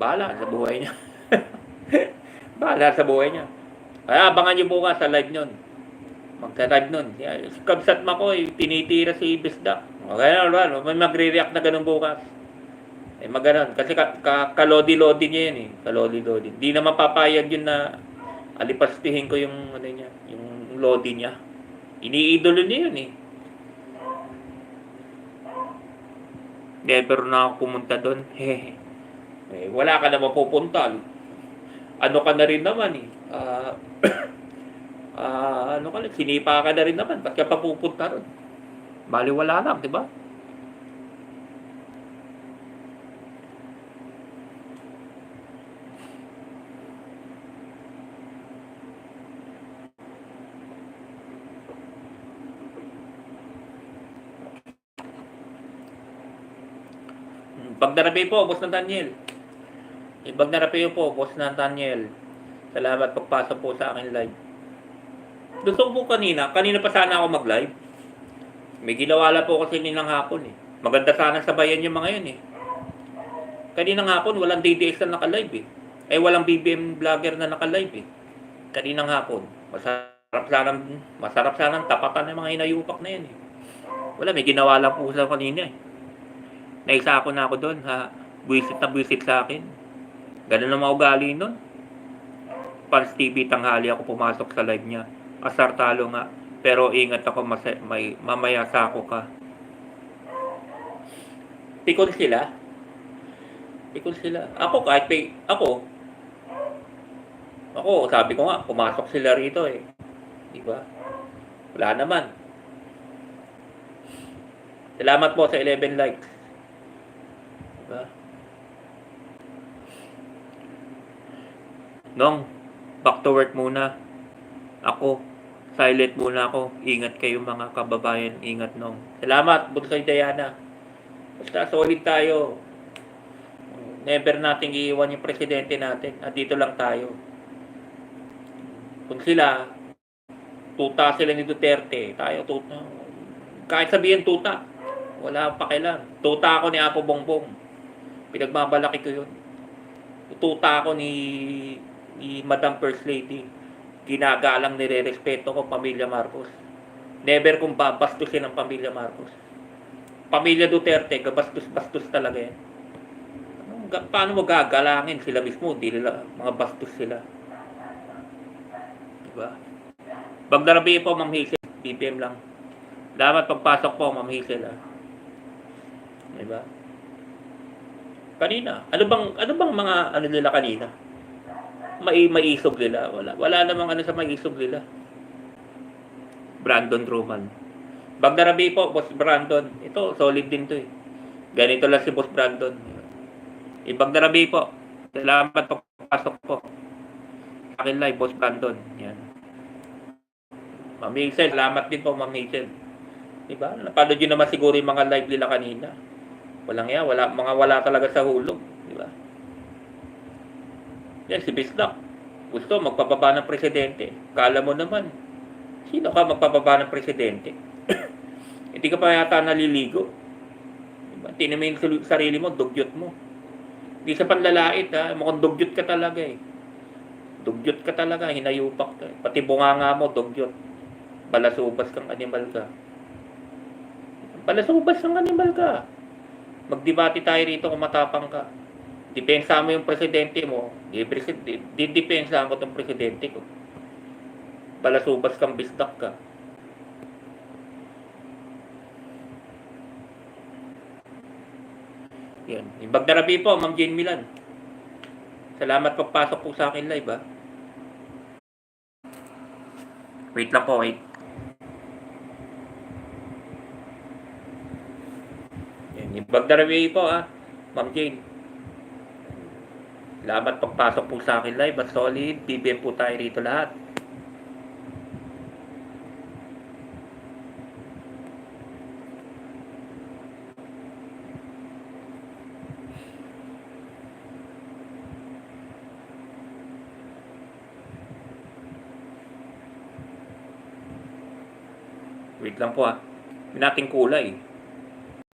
bahala sa buhay niya. bahala sa buhay niya. Kaya abangan niyo bukas sa live nun. Magka-live nun. Si Kabsat Makoy, tinitira si Bisda. Okay na, wala. May magre-react na ganun bukas. Eh, maganon. Kasi ka, ka, kalodi-lodi niya yun eh. Kalodi-lodi. Di naman papayag yun na alipastihin ko yung ano niya, yung lodi niya. Iniidolo niya yun eh. Never na ako pumunta doon. Hehe. eh, wala ka na mapupunta. Ano ka na rin naman eh. Ah, ah, ano ka lang, sinipa ka na rin naman. Ba't ka pa pupunta ron? Bali wala lang, di ba? Pag narapi po, Boss Nathaniel. Ibag narapi po, Boss Nathaniel. Salamat pagpasok po sa akin live. Gusto ko po kanina, kanina pa sana ako mag-live. May ginawa lang po kasi ninang hapon eh. Maganda sana sabayan yung mga yun eh. Kaninang hapon, walang DDS na naka-live eh. Eh, walang BBM vlogger na naka-live eh. Kaninang hapon. Masarap sana, masarap sana tapatan ng mga inayupak na yan eh. Wala, may ginawa po sa kanina eh. Naisa ako na ako doon ha. Buisit na buisit sa akin. Ganun ang mga ugali nun. Pans TV tanghali ako pumasok sa live niya. Asar talo nga. Pero ingat ako mas may mamaya sa ako ka. Tikon sila. Tikon sila. Ako kahit pay, ako ako, sabi ko nga, pumasok sila rito eh. Di ba? Wala naman. Salamat po sa 11 likes. Diba? Nong, back to work muna. Ako, silent muna ako. Ingat kayo mga kababayan. Ingat nong. Salamat, Bunsay Diana. Basta solid tayo. Never nating iiwan yung presidente natin. At dito lang tayo. Kung sila, tuta sila ni Duterte. Tayo tuta. Kahit sabihin tuta. Wala pa kailan. Tuta ako ni Apo Bongbong. Pinagmamalaki ko yun. Tuta ako ni, ni Madam First Lady. Ginagalang nire-respeto ko pamilya Marcos. Never kong babastusin ang pamilya Marcos. Pamilya Duterte, gabastos-bastos talaga yan. Ano, ga- paano mo gagalangin sila mismo? Di nila, mga bastos sila. Diba? Bagdarabi po, Ma'am Hazel. BPM lang. Dapat pagpasok po, Ma'am Hazel. Ah. Diba? Kanina, ano bang ano bang mga ano nila kanina? Mai maisog nila. Wala wala namang ano sa maisog nila. Brandon Truman. Bagdarabi po, Boss Brandon. Ito, solid din to eh. Ganito lang si Boss Brandon. Ibang darabi po. Salamat pagpasok po. Akin live, Boss Brandon. Yan. Ma'am salamat din po, Ma'am Hazel. Diba? Napanood yun naman siguro yung mga live nila kanina. Walang yan, wala, mga wala talaga sa hulog. Yan, si Bisdak. Gusto magpapaba ng presidente. Kala mo naman, sino ka magpapaba ng presidente? Hindi ka pa yata naliligo. Diba? Mo yung sarili mo, dugyot mo. Hindi sa panlalait ha, mukhang dugyot ka talaga eh. Dugyot ka talaga, hinayupak ka. eh. Pati bunganga mo, dugyot. Balasubas kang animal ka. Balasubas kang animal ka. Magdebate tayo rito kung matapang ka. Depensa mo yung presidente mo, di, presi- di, di depensa ko tong presidente ko. Balasubas kang bisdak ka. Yan. Yung Bagdarabi po, Ma'am Jane Milan. Salamat pagpasok po sa akin live, ha. Wait lang po, wait. Yan. Yung Bagdarabi po, ha. Ma'am Jane. Salamat pagpasok po sa akin live. At solid, BBM po tayo rito lahat. Wait lang po, ha. May nating kulay.